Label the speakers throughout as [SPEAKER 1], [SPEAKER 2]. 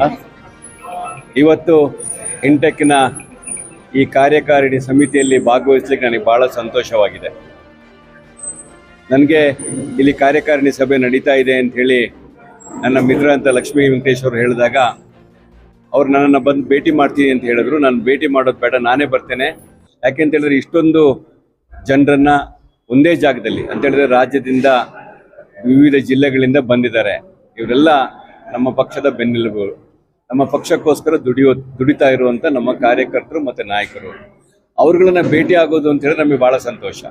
[SPEAKER 1] ಹ? ಇವತ್ತು ಇಂಟೆಕ್ನ ಈ ಕಾರ್ಯಕಾರಿಣಿ ಸಮಿತಿಯಲ್ಲಿ ಭಾಗವಹಿಸ್ಲಿಕ್ಕೆ ನನಗೆ ಬಹಳ ಸಂತೋಷವಾಗಿದೆ. ನನಗೆ ಇಲ್ಲಿ ಕಾರ್ಯಕಾರಿಣಿ ಸಭೆ ನಡೀತಾ ಇದೆ ಅಂತ ಹೇಳಿ ನನ್ನ ಮಿತ್ರ ಅಂತ ಲಕ್ಷ್ಮೀ ವೆಂಕಟೇಶ್ ಅವರು ಹೇಳಿದಾಗ, ಅವ್ರು ನನ್ನನ್ನು ಬಂದು ಭೇಟಿ ಮಾಡ್ತೀನಿ ಅಂತ ಹೇಳಿದ್ರು. ನಾನು ಭೇಟಿ ಮಾಡೋದು ಬೇಡ, ನಾನೇ ಬರ್ತೇನೆ. ಯಾಕೆಂತ ಹೇಳಿದ್ರೆ ಇಷ್ಟೊಂದು ಜನರನ್ನು ಒಂದೇ ಜಾಗದಲ್ಲಿ, ಅಂತ ಹೇಳಿದ್ರೆ ರಾಜ್ಯದಿಂದ ವಿವಿಧ ಜಿಲ್ಲೆಗಳಿಂದ ಬಂದಿದ್ದಾರೆ. ಇವರೆಲ್ಲ ನಮ್ಮ ಪಕ್ಷದ ಬೆನ್ನೆಲುಬುಗಳು. ನಮ್ಮ ಪಕ್ಷಕ್ಕೋಸ್ಕರ ದುಡಿಯೋ, ದುಡಿತಾ ಇರುವಂತ ನಮ್ಮ ಕಾರ್ಯಕರ್ತರು ಮತ್ತೆ ನಾಯಕರು. ಅವ್ರುಗಳನ್ನ ಭೇಟಿ ಆಗೋದು ಅಂತ ಹೇಳಿದ್ರೆ ನಮಗೆ ಬಹಳ ಸಂತೋಷ.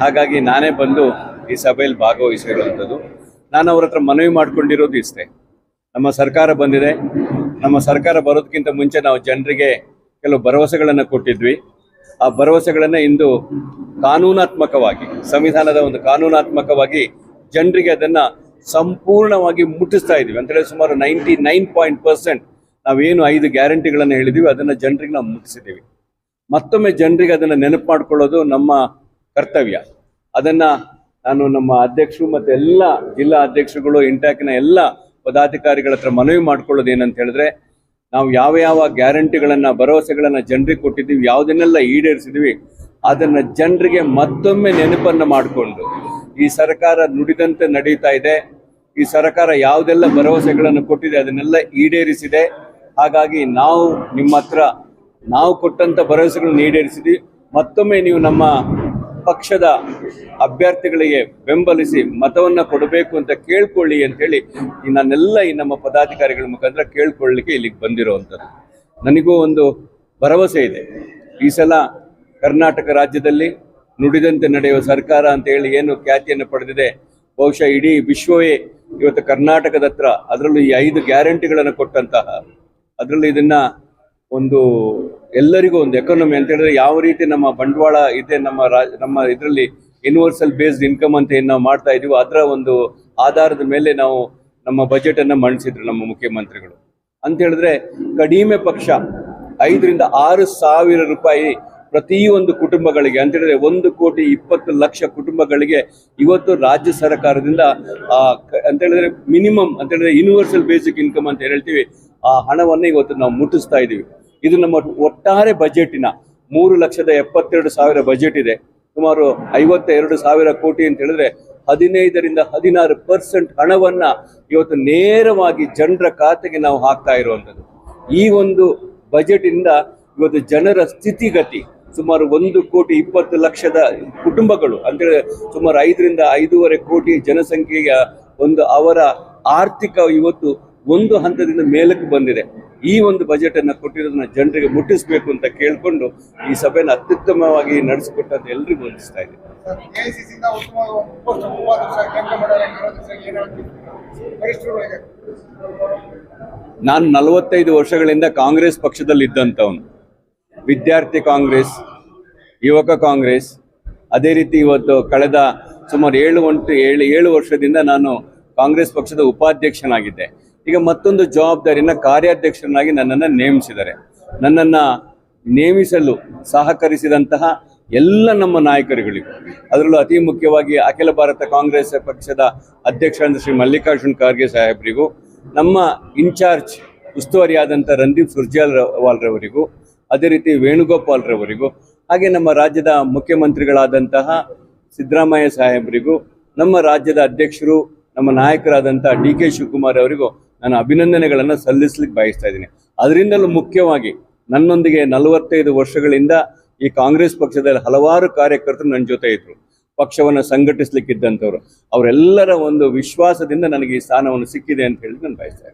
[SPEAKER 1] ಹಾಗಾಗಿ ನಾನೇ ಬಂದು ಈ ಸಭೆಯಲ್ಲಿ ಭಾಗವಹಿಸಿರುವಂಥದ್ದು. ನಾನು ಅವ್ರ ಹತ್ರ ಮನವಿ ಮಾಡ್ಕೊಂಡಿರೋದು ಇಷ್ಟೇ. ನಮ್ಮ ಸರ್ಕಾರ ಬಂದಿದೆ. ನಮ್ಮ ಸರ್ಕಾರ ಬರೋದಕ್ಕಿಂತ ಮುಂಚೆ ನಾವು ಜನರಿಗೆ ಕೆಲವು ಭರವಸೆಗಳನ್ನು ಕೊಟ್ಟಿದ್ವಿ. ಆ ಭರವಸೆಗಳನ್ನು ಇಂದು ಕಾನೂನಾತ್ಮಕವಾಗಿ, ಸಂವಿಧಾನದ ಒಂದು ಕಾನೂನಾತ್ಮಕವಾಗಿ ಜನರಿಗೆ ಅದನ್ನ ಸಂಪೂರ್ಣವಾಗಿ ಮುಟ್ಟಿಸ್ತಾ ಇದೀವಿ ಅಂತ ಹೇಳಿ ಸುಮಾರು ನೈಂಟಿ ನೈನ್ ಪಾಯಿಂಟ್ ಪರ್ಸೆಂಟ್ ನಾವೇನು ಐದು ಗ್ಯಾರಂಟಿಗಳನ್ನು ಹೇಳಿದೀವಿ, ಅದನ್ನ ಜನರಿಗೆ ನಾವು ಮುಟ್ಟಿಸಿದ್ದೀವಿ. ಮತ್ತೊಮ್ಮೆ ಜನರಿಗೆ ಅದನ್ನ ನೆನಪು ಮಾಡ್ಕೊಳ್ಳೋದು ನಮ್ಮ ಕರ್ತವ್ಯ. ಅದನ್ನ ನಾನು ನಮ್ಮ ಅಧ್ಯಕ್ಷರು ಮತ್ತೆ ಎಲ್ಲ ಜಿಲ್ಲಾ ಅಧ್ಯಕ್ಷರುಗಳು ಇಂಟ್ಯಾಕ್ನ ಎಲ್ಲ ಪದಾಧಿಕಾರಿಗಳ ಹತ್ರ ಮನವಿ ಮಾಡ್ಕೊಳ್ಳೋದು ಏನಂತ ಹೇಳಿದ್ರೆ, ನಾವು ಯಾವ ಯಾವ ಗ್ಯಾರಂಟಿಗಳನ್ನ, ಭರವಸೆಗಳನ್ನ ಜನರಿಗೆ ಕೊಟ್ಟಿದ್ದೀವಿ, ಯಾವುದನ್ನೆಲ್ಲ ಈಡೇರಿಸಿದೀವಿ ಅದನ್ನ ಜನರಿಗೆ ಮತ್ತೊಮ್ಮೆ ನೆನಪನ್ನ ಮಾಡಿಕೊಂಡು ಈ ಸರ್ಕಾರ ನುಡಿದಂತೆ ನಡೀತಾ ಇದೆ. ಈ ಸರ್ಕಾರ ಯಾವುದೆಲ್ಲ ಭರವಸೆಗಳನ್ನು ಕೊಟ್ಟಿದೆ ಅದನ್ನೆಲ್ಲ ಈಡೇರಿಸಿದೆ. ಹಾಗಾಗಿ ನಾವು ನಿಮ್ಮ ಹತ್ರ ನಾವು ಕೊಟ್ಟಂತ ಭರವಸೆಗಳನ್ನು ಈಡೇರಿಸಿದ್ವಿ. ಮತ್ತೊಮ್ಮೆ ನೀವು ನಮ್ಮ ಪಕ್ಷದ ಅಭ್ಯರ್ಥಿಗಳಿಗೆ ಬೆಂಬಲಿಸಿ ಮತವನ್ನ ಕೊಡಬೇಕು ಅಂತ ಕೇಳ್ಕೊಳ್ಳಿ ಅಂತ ಹೇಳಿ ಈ ನನ್ನೆಲ್ಲ ಈ ನಮ್ಮ ಪದಾಧಿಕಾರಿಗಳ ಮುಖಾಂತರ ಕೇಳ್ಕೊಳ್ಳಿಕ್ಕೆ ಇಲ್ಲಿಗೆ ಬಂದಿರುವಂಥದ್ದು. ನನಗೂ ಒಂದು ಭರವಸೆ ಇದೆ. ಈ ಸಲ ಕರ್ನಾಟಕ ರಾಜ್ಯದಲ್ಲಿ ನುಡಿದಂತೆ ನಡೆಯುವ ಸರ್ಕಾರ ಅಂತ ಹೇಳಿ ಏನು ಖ್ಯಾತಿಯನ್ನು ಪಡೆದಿದೆ. ಬಹುಶಃ ಇಡೀ ವಿಶ್ವವೇ ಇವತ್ತು ಕರ್ನಾಟಕದ ಹತ್ರ ಅದರಲ್ಲೂ ಈ ಐದು ಗ್ಯಾರಂಟಿಗಳನ್ನು ಕೊಟ್ಟಂತಹ, ಅದರಲ್ಲಿ ಇದನ್ನ ಒಂದು ಎಲ್ಲರಿಗೂ ಒಂದು ಎಕಾನಮಿ ಅಂತ ಹೇಳಿದ್ರೆ ಯಾವ ರೀತಿ ನಮ್ಮ ಬಂಡವಾಳ ಇದೆ, ನಮ್ಮ ರಾಜ್ ನಮ್ಮ ಇದರಲ್ಲಿ ಯೂನಿವರ್ಸಲ್ ಬೇಸ್ಡ್ ಇನ್ಕಮ್ ಅಂತ ಏನು ನಾವು ಮಾಡ್ತಾ ಇದೀವೋ ಅದರ ಒಂದು ಆಧಾರದ ಮೇಲೆ ನಾವು ನಮ್ಮ ಬಜೆಟ್ ಅನ್ನ ಮಂಡಿಸಿದ್ರು ನಮ್ಮ ಮುಖ್ಯಮಂತ್ರಿಗಳು. ಅಂತ ಹೇಳಿದ್ರೆ ಕಡಿಮೆ ಪಕ್ಷ ಐದರಿಂದ ಆರು ಸಾವಿರ ರೂಪಾಯಿ ಪ್ರತಿಯೊಂದು ಕುಟುಂಬಗಳಿಗೆ, ಅಂತ ಹೇಳಿದ್ರೆ ಒಂದು ಕೋಟಿ ಇಪ್ಪತ್ತು ಲಕ್ಷ ಕುಟುಂಬಗಳಿಗೆ ಇವತ್ತು ರಾಜ್ಯ ಸರ್ಕಾರದಿಂದ ಅಂತ ಹೇಳಿದ್ರೆ ಮಿನಿಮಮ್, ಅಂತ ಹೇಳಿದ್ರೆ ಯೂನಿವರ್ಸಲ್ ಬೇಸಿಕ್ ಇನ್ಕಮ್ ಅಂತ ಹೇಳ್ತೀವಿ, ಆ ಹಣವನ್ನು ಇವತ್ತು ನಾವು ಮುಟ್ಟಿಸ್ತಾ ಇದ್ದೀವಿ. ಇದು ನಮ್ಮ ಒಟ್ಟಾರೆ ಬಜೆಟಿನ ಮೂರು ಲಕ್ಷದ ಎಪ್ಪತ್ತೆರಡು ಸಾವಿರ ಬಜೆಟ್ ಇದೆ. ಸುಮಾರು ಐವತ್ತೆರಡು ಸಾವಿರ ಕೋಟಿ ಅಂತ ಹೇಳಿದ್ರೆ ಹದಿನೈದರಿಂದ ಹದಿನಾರು ಪರ್ಸೆಂಟ್ ಹಣವನ್ನ ಇವತ್ತು ನೇರವಾಗಿ ಜನರ ಖಾತೆಗೆ ನಾವು ಹಾಕ್ತಾ ಇರುವಂಥದ್ದು. ಈ ಒಂದು ಬಜೆಟ್ ಇಂದ ಇವತ್ತು ಜನರ ಸ್ಥಿತಿಗತಿ ಸುಮಾರು ಒಂದು ಕೋಟಿ ಇಪ್ಪತ್ತು ಲಕ್ಷದ ಕುಟುಂಬಗಳು ಅಂದರೆ ಸುಮಾರು ಐದರಿಂದ ಐದೂವರೆ ಕೋಟಿ ಜನಸಂಖ್ಯೆಯ ಒಂದು ಅವರ ಆರ್ಥಿಕ ಇವತ್ತು ಒಂದು ಹಂತದಿಂದ ಮೇಲಕ್ಕೆ ಬಂದಿದೆ. ಈ ಒಂದು ಬಜೆಟ್ ಅನ್ನು ಕೊಟ್ಟಿರೋದನ್ನ ಜನರಿಗೆ ಮುಟ್ಟಿಸಬೇಕು ಅಂತ ಕೇಳಿಕೊಂಡು ಈ ಸಭೆನ ಅತ್ಯುತ್ತಮವಾಗಿ ನಡೆಸಿಕೊಟ್ಟಂತ ಎಲ್ರಿಗೂ ವಂದಿಸ್ತಾ
[SPEAKER 2] ಇದೆ.
[SPEAKER 1] ನಾನು ನಲವತ್ತೈದು ವರ್ಷಗಳಿಂದ ಕಾಂಗ್ರೆಸ್ ಪಕ್ಷದಲ್ಲಿ ಇದ್ದಂಥವನು ವಿದ್ಯಾರ್ಥಿ ಕಾಂಗ್ರೆಸ್, ಯುವಕ ಕಾಂಗ್ರೆಸ್, ಅದೇ ರೀತಿ ಇವತ್ತು ಕಳೆದ ಸುಮಾರು ಏಳು ಒಂಟು, ಏಳು ಏಳು ವರ್ಷದಿಂದ ನಾನು ಕಾಂಗ್ರೆಸ್ ಪಕ್ಷದ ಉಪಾಧ್ಯಕ್ಷನಾಗಿದ್ದೆ. ಈಗ ಮತ್ತೊಂದು ಜವಾಬ್ದಾರಿನ ಕಾರ್ಯಾಧ್ಯಕ್ಷರನ್ನಾಗಿ ನನ್ನನ್ನು ನೇಮಿಸಿದ್ದಾರೆ. ನನ್ನನ್ನು ನೇಮಿಸಲು ಸಹಕರಿಸಿದಂತಹ ಎಲ್ಲ ನಮ್ಮ ನಾಯಕರುಗಳಿಗೂ, ಅದರಲ್ಲೂ ಅತಿ ಮುಖ್ಯವಾಗಿ ಅಖಿಲ ಭಾರತ ಕಾಂಗ್ರೆಸ್ ಪಕ್ಷದ ಅಧ್ಯಕ್ಷರಾದ ಶ್ರೀ ಮಲ್ಲಿಕಾರ್ಜುನ್ ಖರ್ಗೆ ಸಾಹೇಬರಿಗೂ, ನಮ್ಮ ಇನ್ಚಾರ್ಜ್ ಉಸ್ತುವಾರಿಯಾದಂಥ ರಂದೀಪ್ ಸುರ್ಜೇವಾಲ್ರವರಿಗೂ ಅದೇ ರೀತಿ ವೇಣುಗೋಪಾಲ್ ರವರಿಗೂ ಹಾಗೆ ನಮ್ಮ ರಾಜ್ಯದ ಮುಖ್ಯಮಂತ್ರಿಗಳಾದಂತಹ ಸಿದ್ದರಾಮಯ್ಯ ಸಾಹೇಬರಿಗೂ, ನಮ್ಮ ರಾಜ್ಯದ ಅಧ್ಯಕ್ಷರು, ನಮ್ಮ ನಾಯಕರಾದಂತಹ ಡಿ ಕೆ ಶಿವಕುಮಾರ್ ಅವರಿಗೂ ನಾನು ಅಭಿನಂದನೆಗಳನ್ನು ಸಲ್ಲಿಸಲಿಕ್ಕೆ ಬಯಸ್ತಾ ಇದ್ದೀನಿ. ಅದರಿಂದಲೂ ಮುಖ್ಯವಾಗಿ ನನ್ನೊಂದಿಗೆ ನಲವತ್ತೈದು ವರ್ಷಗಳಿಂದ ಈ ಕಾಂಗ್ರೆಸ್ ಪಕ್ಷದಲ್ಲಿ ಹಲವಾರು ಕಾರ್ಯಕರ್ತರು ನನ್ನ ಜೊತೆ ಇದ್ರು. ಪಕ್ಷವನ್ನು ಸಂಘಟಿಸ್ಲಿಕ್ಕಿದ್ದಂಥವ್ರು. ಅವರೆಲ್ಲರ ಒಂದು ವಿಶ್ವಾಸದಿಂದ ನನಗೆ ಈ ಸ್ಥಾನವನ್ನು ಸಿಕ್ಕಿದೆ ಅಂತ ಹೇಳಿ ನಾನು ಬಯಸ್ತಾ